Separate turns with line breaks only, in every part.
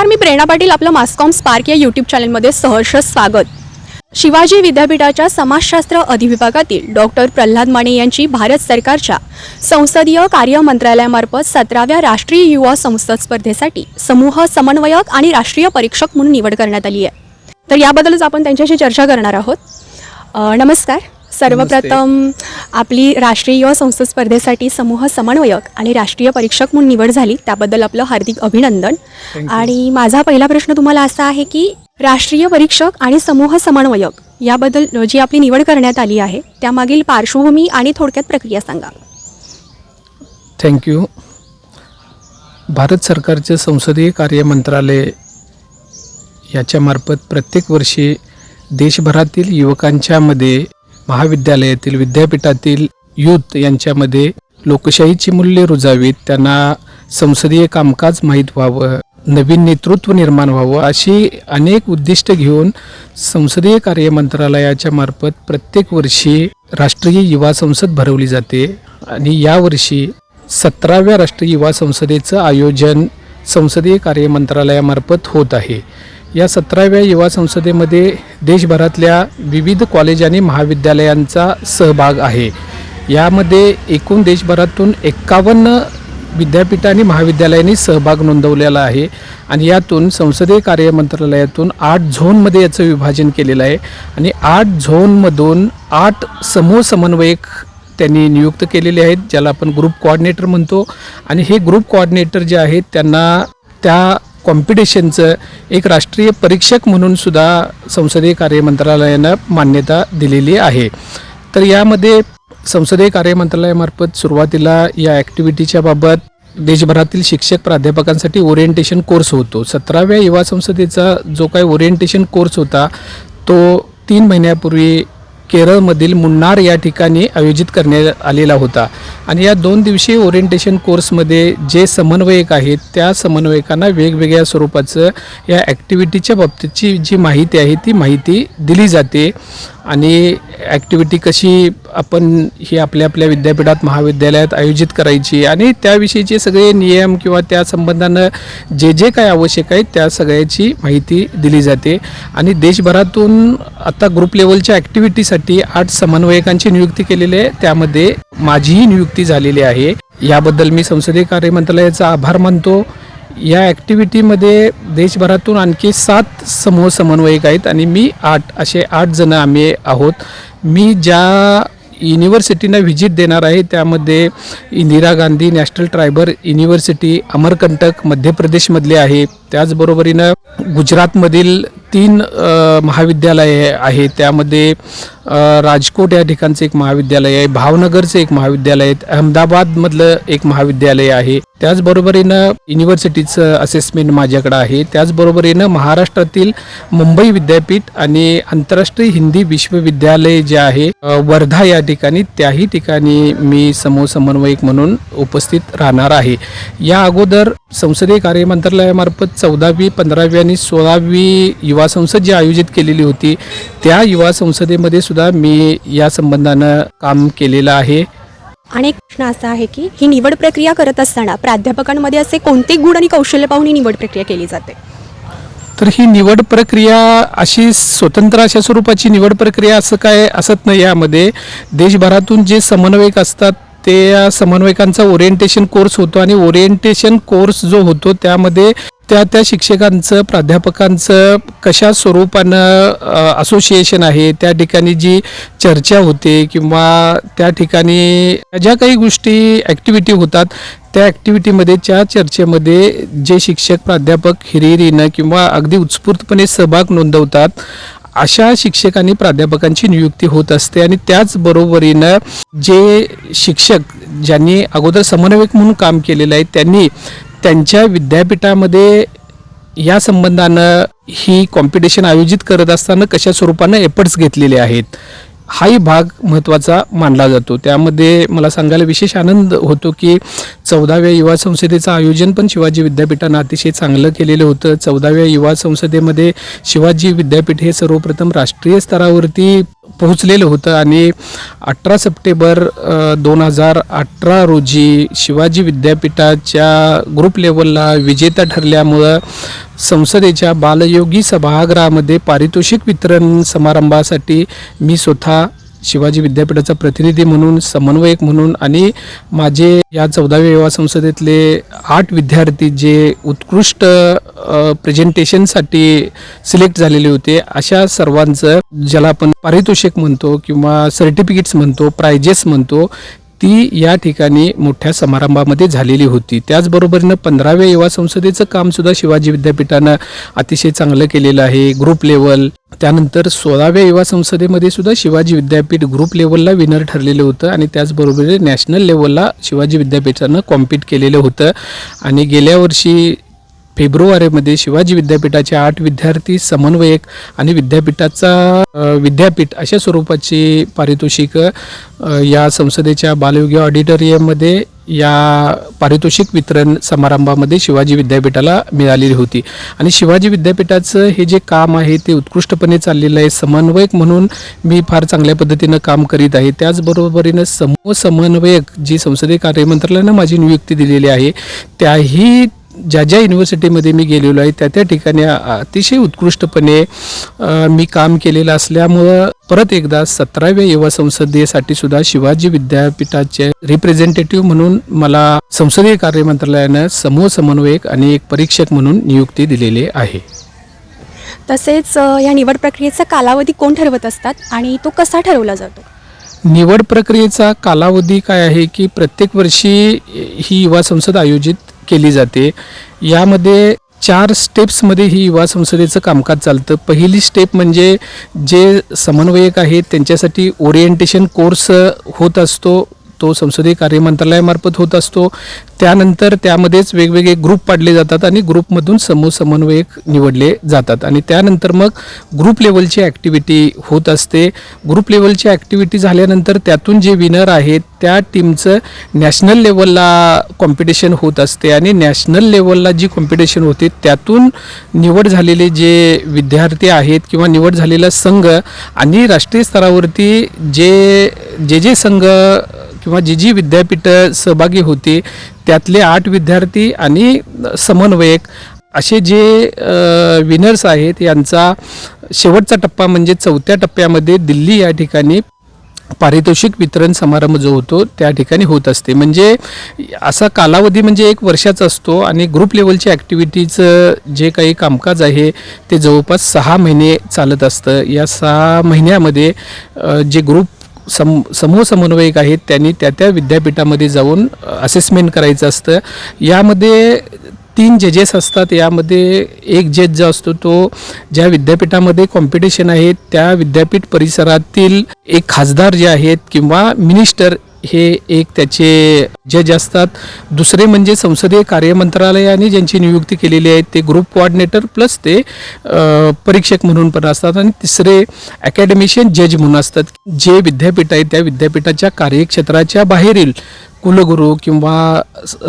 नमस्कार मी प्रेरणा पाटील आपलं mass comm spark या यूट्यूब चॅनलमध्ये सहर्ष स्वागत. शिवाजी विद्यापीठाच्या समाजशास्त्र अधिविभागातील डॉक्टर प्रल्हाद माने यांची भारत सरकारच्या संसदीय कार्य मंत्रालयामार्फत सतराव्या राष्ट्रीय युवा संसद स्पर्धेसाठी समूह समन्वयक आणि राष्ट्रीय परीक्षक म्हणून निवड करण्यात आली आहे. तर याबद्दलच आपण त्यांच्याशी चर्चा करणार आहोत. नमस्कार. सर्वप्रथम आपली राष्ट्रीय युवा संसद स्पर्धेसाठी समूह समन्वयक आणि राष्ट्रीय परीक्षक म्हणून निवड झाली त्याबद्दल आपलं हार्दिक अभिनंदन. आणि माझा पहिला प्रश्न तुम्हाला असा आहे की राष्ट्रीय परीक्षक आणि समूह समन्वयक याबद्दल जी आपली निवड करण्यात आली आहे त्यामागील पार्श्वभूमी आणि थोडक्यात प्रक्रिया सांगा.
थँक्यू भारत सरकारचे संसदीय कार्य मंत्रालय याच्यामार्फत प्रत्येक वर्षी देशभरातील युवकांच्यामध्ये महाविद्यालयातील विद्यापीठातील युथ यांच्यामध्ये लोकशाहीची मूल्ये रुजावीत त्यांना संसदीय कामकाज माहीत व्हावं नवीन नेतृत्व निर्माण व्हावं अशी अनेक उद्दिष्ट घेऊन संसदीय कार्य मंत्रालयाच्या मार्फत प्रत्येक वर्षी राष्ट्रीय युवा संसद भरवली जाते आणि यावर्षी सतराव्या राष्ट्रीय युवा संसदेचं आयोजन संसदीय कार्य मंत्रालयामार्फत होत आहे. या सतराव्या युवा संसदेमध्ये देशभरातल्या विविध कॉलेज आणि महाविद्यालयांचा सहभाग आहे. यामध्ये एकूण देशभरातून एक्कावन्न विद्यापीठ आणि महाविद्यालयांनी सहभाग नोंदवलेला आहे आणि यातून संसदीय कार्य मंत्रालयातून आठ झोनमध्ये याचं विभाजन केलेलं आहे आणि आठ झोनमधून आठ समूह समन्वयक त्यांनी नियुक्त केलेले आहेत ज्याला आपण ग्रुप कोऑर्डिनेटर म्हणतो. आणि हे ग्रुप कोऑर्डिनेटर जे आहेत त्यांना त्या कॉम्पिटिशनचं एक राष्ट्रीय परीक्षक म्हणून सुद्धा संसदीय कार्य मंत्रालयानं मान्यता दिलेली आहे. तर यामध्ये संसदीय कार्य मंत्रालयामार्फत सुरुवातीला या ॲक्टिव्हिटीच्या बाबत देशभरातील शिक्षक प्राध्यापकांसाठी ओरिएंटेशन कोर्स होतो. सतराव्या युवा संसदेचा जो काही ओरिएंटेशन कोर्स होता तो तीन महिन्यापूर्वी केरळमधील मुन्नार या ठिकाणी आयोजित करण्यात आलेला होता. आणि या दोन दिवसीय ओरिएंटेशन कोर्समध्ये जे समन्वयक आहेत त्या समन्वयकांना वेगवेगळ्या स्वरूपाचं या ॲक्टिव्हिटीच्या बाबतीतची जी माहिती आहे ती माहिती दिली जाते. आणि ॲक्टिव्हिटी कशी आपण ही आपल्या आपल्या विद्यापीठात महाविद्यालयात आयोजित करायची आणि त्याविषयीचे सगळे नियम किंवा त्या संबंधानं जे जे काय आवश्यक आहे त्या सगळ्याची माहिती दिली जाते. आणि देशभरातून आता ग्रुप लेवलच्या ॲक्टिव्हिटीसाठी आठ समन्वयकांची नियुक्ती केलेली आहे. त्यामध्ये माझीही नियुक्ती झालेली आहे. याबद्दल मी संसदीय कार्य मंत्रालयाचा आभार मानतो. या ॲक्टिव्हिटीमध्ये देशभरातून आणखी सात समूह समन्वयक आहेत आणि मी आठ असे आठ जणं आम्ही आहोत. मी ज्या युनिव्हर्सिटींना व्हिजिट देणार आहे त्यामध्ये Indira Gandhi national tribal university Amarkantak Madhya प्रदेशमधले आहे. त्याचबरोबरीनं गुजरातमधील तीन महाविद्यालये आहे त्यामध्ये राजकोट या ठिकाणचं एक महाविद्यालय आहे. भावनगरचं एक महाविद्यालय आहे. अहमदाबादमधलं एक महाविद्यालय आहे. त्याचबरोबरीनं युनिव्हर्सिटीचं असेसमेंट माझ्याकडं आहे. त्याचबरोबरीनं महाराष्ट्रातील मुंबई विद्यापीठ आणि आंतरराष्ट्रीय हिंदी विश्वविद्यालय जे आहे वर्धा या ठिकाणी त्याही ठिकाणी मी समूह समन्वयक म्हणून उपस्थित राहणार आहे. या अगोदर संसदीय कार्य मंत्रालयामार्फत चौदावी पंधरावी आणि सोळावी युवा संसद जी आयोजित केलेली होती त्या युवा संसदेमध्ये सुद्धा मी या संबंधानं काम केलेलं आहे.
आणि एक प्रश्न असा आहे की ही निवड प्रक्रिया करत असताना प्राध्यापकांमध्ये असे कोणते गुण आणि कौशल्य पाहून ही निवड प्रक्रिया केली जाते?
तर ही निवड प्रक्रिया अशी स्वतंत्र अशा स्वरूपाची निवड प्रक्रिया असं काय असत नाही यामध्ये. देशभरातून जे समन्वयक असतात ते या समन्वयकांचा ओरिएंटेशन कोर्स होतो आणि ओरिएंटेशन कोर्स जो होतो त्यामध्ये त्या त्या शिक्षकांचं प्राध्यापकांचं कशा स्वरूपानं असोसिएशन आहे त्या ठिकाणी जी चर्चा होते किंवा त्या ठिकाणी ज्या काही गोष्टी ॲक्टिव्हिटी होतात त्या ॲक्टिव्हिटीमध्ये त्या चर्चेमध्ये जे शिक्षक प्राध्यापक हिरिरीनं किंवा अगदी उत्स्फूर्तपणे सहभाग नोंदवतात अशा शिक्षकांनी प्राध्यापकांची नियुक्ती होत असते आणि त्याचबरोबरीनं जे शिक्षक ज्यांनी अगोदर समन्वयक म्हणून काम केलेलं आहे त्यांनी त्यांच्या विद्यापीठामध्ये या संबंधानं ही कॉम्पिटिशन आयोजित करत असताना कशा स्वरूपानं एफर्ट्स घेतलेले आहेत? हाही भाग महत्त्वाचा मानला जातो. त्यामध्ये मला सांगायला विशेष आनंद होतो की चौदाव्या युवा संसदेचं आयोजन पण शिवाजी विद्यापीठानं अतिशय चांगलं केलेलं होतं. चौदाव्या युवा संसदेमध्ये शिवाजी विद्यापीठ हे सर्वप्रथम राष्ट्रीय स्तरावरती पोहोचलेलं होतं आणि अठरा सप्टेंबर दोन हजार अठरा रोजी शिवाजी विद्यापीठाच्या ग्रुप लेवलला विजेता ठरल्यामुळं संसदेच्या बालयोगी सभागृहामध्ये पारितोषिक वितरण समारंभासाठी मी स्वतः शिवाजी विद्यापीठाचा प्रतिनिधी म्हणून समन्वयक म्हणून आणि माझे या चौदाव्या युवा संसदेतले आठ विद्यार्थी जे उत्कृष्ट प्रेझेंटेशनसाठी सिलेक्ट झालेले होते अशा सर्वांचं ज्याला आपण पारितोषिक म्हणतो किंवा सर्टिफिकेट्स म्हणतो प्रायजेस म्हणतो ती या ठिकाणी मोठ्या समारंभामध्ये झालेली होती. त्याचबरोबरीनं पंधराव्या युवा संसदेचं कामसुद्धा शिवाजी विद्यापीठानं अतिशय चांगलं केलेलं आहे. ग्रुप लेवल त्यानंतर सोळाव्या युवा संसदेमध्ये सुद्धा शिवाजी विद्यापीठ ग्रुप लेवलला विनर ठरलेलं होतं आणि त्याचबरोबर नॅशनल लेवलला शिवाजी विद्यापीठानं कॉम्पीट केलेलं होतं. आणि गेल्या वर्षी फेब्रुवारीमध्ये शिवाजी विद्यापीठाचे आठ विद्यार्थी समन्वयक आणि विद्यापीठाचा विद्यापीठ अशा स्वरूपाची पारितोषिक या संसदेच्या बालयोगी ऑडिटोरियममध्ये या पारितोषिक वितरण समारंभामध्ये शिवाजी विद्यापीठाला मिळालेली होती. आणि शिवाजी विद्यापीठाचं हे जे काम आहे ते उत्कृष्टपणे चाललेलं आहे. समन्वयक म्हणून मी फार चांगल्या पद्धतीनं काम करीत आहे. त्याचबरोबरीनं समूह समन्वयक जी संसदीय कार्यमंत्र्यानं माझी नियुक्ती दिलेली आहे त्याही ज्या ज्या युनिव्हर्सिटीमध्ये मी गेलेलो आहे त्या त्या ठिकाणी अतिशय उत्कृष्टपणे मी काम केलेलं असल्यामुळं परत एकदा सतराव्या युवा संसदेसाठी सुद्धा शिवाजी विद्यापीठाचे रिप्रेझेंटेटिव्ह म्हणून मला संसदीय कार्य मंत्रालयानं समूह समन्वयक आणि एक परीक्षक म्हणून नियुक्ती दिलेली आहे.
तसेच या निवड प्रक्रियेचा कालावधी कोण ठरवत असतात आणि तो कसा ठरवला जातो?
निवड प्रक्रियेचा कालावधी काय आहे की प्रत्येक वर्षी ही युवा संसद आयोजित केली जाते. यामध्ये चार स्टेप्समध्ये ही युवा संसदेचं कामकाज चालतं. पहिली स्टेप म्हणजे जे समन्वयक आहेत त्यांच्यासाठी ओरिएंटेशन कोर्स होत असतो. तो संसदीय कार्य मंत्रालयामार्फत होत असतो. त्यानंतर त्यामध्येच वेगवेगळे ग्रुप पाडले जातात आणि ग्रुपमधून समूह समन्वयक निवडले जातात. आणि त्यानंतर मग ग्रुप लेवलची ॲक्टिव्हिटी होत असते. ग्रुप लेवलची ॲक्टिव्हिटी झाल्यानंतर त्यातून जे विनर आहेत त्या टीमचं नॅशनल लेवलला कॉम्पिटिशन होत असते. आणि नॅशनल लेवलला जी कॉम्पिटिशन होते त्यातून निवड झालेले जे विद्यार्थी आहेत किंवा निवड झालेला संघ आणि राष्ट्रीय स्तरावरती जे जे जे संघ किंवा जी जी विद्यापीठं सहभागी होती त्यातले आठ विद्यार्थी आणि समन्वयक असे जे विनर्स आहेत यांचा शेवटचा टप्पा म्हणजे चौथ्या टप्प्यामध्ये दिल्ली या ठिकाणी पारितोषिक वितरण समारंभ जो होतो त्या ठिकाणी होत असते. म्हणजे असा कालावधी म्हणजे एक वर्षाचा असतो आणि ग्रुप लेवलच्या ॲक्टिव्हिटीचं जे काही कामकाज आहे ते जवळपास सहा महिने चालत असतं. या सहा महिन्यामध्ये जे ग्रुप सम समूह समन्वयक आहेत त्यांनी त्या त्या विद्यापीठामध्ये जाऊन असेसमेंट करायचं असतं. यामध्ये तीन जजेस असतात यामध्ये एक जज जो असतो तो ज्या विद्यापीठामध्ये कॉम्पिटिशन आहे त्या विद्यापीठ परिसरातील एक खासदार जे आहेत किंवा मिनिस्टर हे एक त्याचे जज असतात. दुसरे म्हणजे संसदीय कार्य मंत्रालयाने ज्यांची नियुक्ती केलेली आहे ते ग्रुप कोऑर्डिनेटर प्लस ते परीक्षक म्हणून पण असतात आणि तिसरे अकॅडमिशियन जज म्हणून असतात. जे विद्यापीठ आहे त्या विद्यापीठाच्या कार्यक्षेत्राच्या बाहेरील कुलगुरू किंवा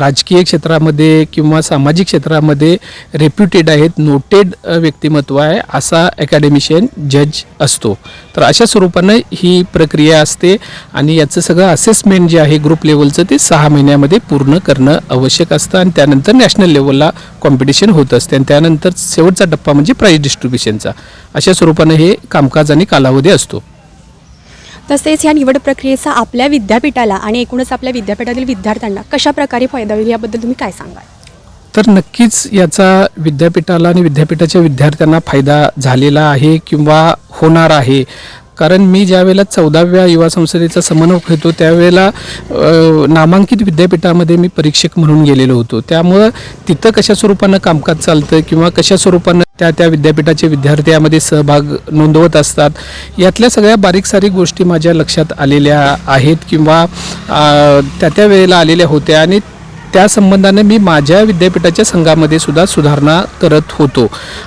राजकीय क्षेत्रामध्ये किंवा सामाजिक क्षेत्रामध्ये रेप्युटेड आहेत नोटेड व्यक्तिमत्व आहे असा अकॅडमिशियन जज असतो. तर अशा स्वरूपानं ही प्रक्रिया असते आणि याचं सगळं असेसमेंट जे आहे ग्रुप लेवलचं ते सहा महिन्यामध्ये पूर्ण करणं आवश्यक असतं आणि त्यानंतर नॅशनल लेवलला कॉम्पिटिशन होत असते आणि त्यानंतर शेवटचा टप्पा म्हणजे प्राईज डिस्ट्रीब्युशनचा अशा स्वरूपानं हे कामकाज आणि कालावधी असतो.
तसेच या निवड प्रक्रियेचा आपल्या विद्यापीठाला आणि एकूणच आपल्या विद्यापीठातील विद्यार्थ्यांना कशा प्रकारे फायदा होईल याबद्दल तुम्ही काय सांगाल?
तर नक्कीच याचा विद्यापीठाला आणि विद्यापीठाच्या विद्यार्थ्यांना फायदा झालेला आहे किंवा होणार आहे. कारण मी ज्यावेळेला चौदाव्या युवा संसदेचा समन्वय होतो त्यावेळेला नामांकित विद्यापीठामध्ये मी परीक्षक म्हणून गेलेलो होतो. त्यामुळं तिथं कशा स्वरूपानं कामकाज चालतं किंवा कशा स्वरूपानं त्या त्या विद्यापीठाचे विद्यार्थी यामध्ये सहभाग नोंदवत असतात. यातल्या सगळ्या बारीक सारीक गोष्टी माझ्या लक्षात आलेल्या आहेत किंवा त्या त्या वेळेला आलेल्या होत्या आणि त्या संबंधाने मी माझ्या विद्यापीठाच्या संघामध्ये सुद्धा सुधारणा करत होतो.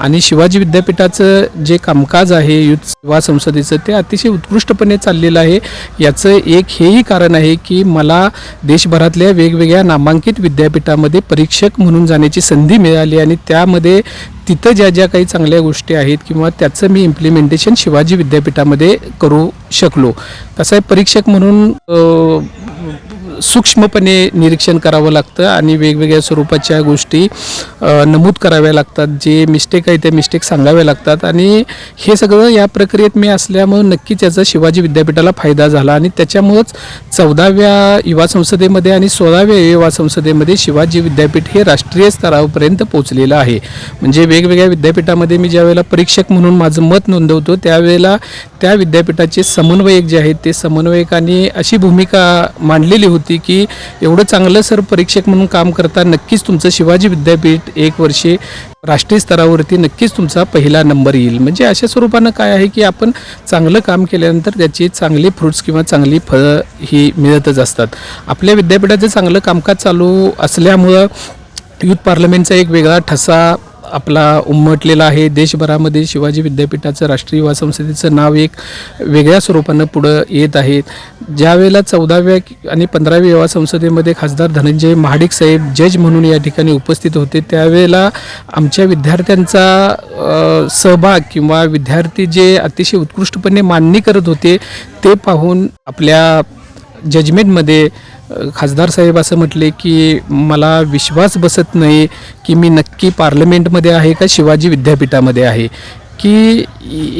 आणि शिवाजी विद्यापीठाचं जे कामकाज आहे युथ सेवा संसदेचं ते अतिशय उत्कृष्टपणे चाललेलं आहे. याचं एक हेही कारण आहे की मला देशभरातल्या वेगवेगळ्या नामांकित विद्यापीठामध्ये परीक्षक म्हणून जाण्याची संधी मिळाली आणि त्यामध्ये तिथं ज्या ज्या काही चांगल्या गोष्टी आहेत किंवा त्याचं मी इम्प्लिमेंटेशन शिवाजी विद्यापीठामध्ये करू शकलो. कसं आहे परीक्षक म्हणून सूक्ष्मपणे निरीक्षण करावं लागतं आणि वेगवेगळ्या स्वरूपाच्या गोष्टी नमूद कराव्या लागतात. जे मिस्टेक आहे ते मिस्टेक सांगाव्या लागतात. आणि हे सगळं या प्रक्रियेत मी असल्यामुळं नक्कीच याचा शिवाजी विद्यापीठाला फायदा झाला. आणि त्याच्यामुळंच चौदाव्या युवा संसदेमध्ये आणि सोळाव्या युवा संसदेमध्ये शिवाजी विद्यापीठ हे राष्ट्रीय स्तरापर्यंत पोहोचलेलं आहे. म्हणजे वेगवेगळ्या विद्यापीठामध्ये मी ज्यावेळेला परीक्षक म्हणून माझं मत नोंदवतो त्यावेळेला त्या विद्यापीठाचे समन्वयक जे आहेत ते समन्वयकांनी अशी भूमिका मांडलेली होती की एवढं चांगलं सर परीक्षक म्हणून काम करता नक्कीच तुमचं शिवाजी विद्यापीठ एक वर्षे राष्ट्रीय स्तरावरती नक्कीच तुमचा पहिला नंबर येईल. म्हणजे अशा स्वरूपानं काय आहे की आपण चांगलं काम केल्यानंतर त्याची चांगली फ्रुट्स किंवा चांगली फळं ही मिळतच असतात. आपल्या विद्यापीठाचं चांगलं कामकाज चालू असल्यामुळं युथ पार्लमेंटचा एक वेगळा ठसा आपला उमटलेला आहे. देशभरामध्ये शिवाजी विद्यापीठाचं राष्ट्रीय युवा संसदेचं नाव एक वेगळ्या स्वरूपानं पुढं येत आहे. ज्यावेळेला चौदाव्या आणि पंधराव्या युवा संसदेमध्ये खासदार धनंजय महाडिक साहेब जज म्हणून या ठिकाणी उपस्थित होते त्यावेळेला आमच्या विद्यार्थ्यांचा सहभाग किंवा विद्यार्थी जे अतिशय उत्कृष्टपणे मांडणी करत होते ते पाहून आपल्या जजमेंटमध्ये खासदार साहेब असं म्हटले की मला विश्वास बसत नाही की मी नक्की पार्लमेंटमध्ये आहे का शिवाजी विद्यापीठामध्ये आहे. की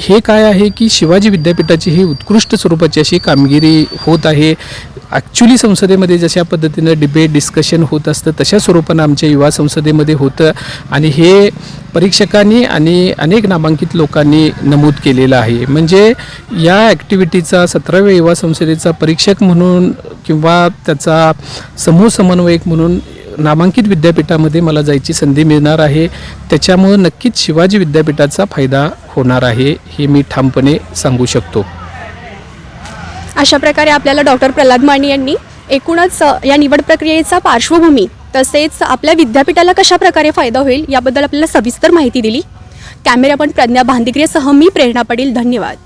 हे काय आहे की शिवाजी विद्यापीठाची ही उत्कृष्ट स्वरूपाची अशी कामगिरी होत आहे. ॲक्च्युली संसदेमध्ये जशा पद्धतीनं डिबेट डिस्कशन होत असतं तशा स्वरूपानं आमच्या युवा संसदेमध्ये होतं. आणि हे परीक्षकांनी आणि अनेक नामांकित लोकांनी नमूद केलेलं आहे. म्हणजे या ॲक्टिव्हिटीचा सतराव्या युवा संसदेचा परीक्षक म्हणून किंवा त्याचा समूह समन्वयक म्हणून नामांकित विद्यापीठामध्ये मला जायची संधी मिळणार आहे. त्याच्यामुळं नक्कीच शिवाजी विद्यापीठाचा फायदा होणार आहे हे मी ठामपणे सांगू शकतो.
अशा प्रकारे आपल्याला डॉक्टर प्रल्हाद माने यांनी एकूणच या निवड प्रक्रियेचा पार्श्वभूमी तसेच आपल्या विद्यापीठाला कशा प्रकारे फायदा होईल याबद्दल आपल्याला सविस्तर माहिती दिली. कॅमेरामन प्रज्ञा भांदिग्रेसह मी प्रेरणा पाटील. धन्यवाद.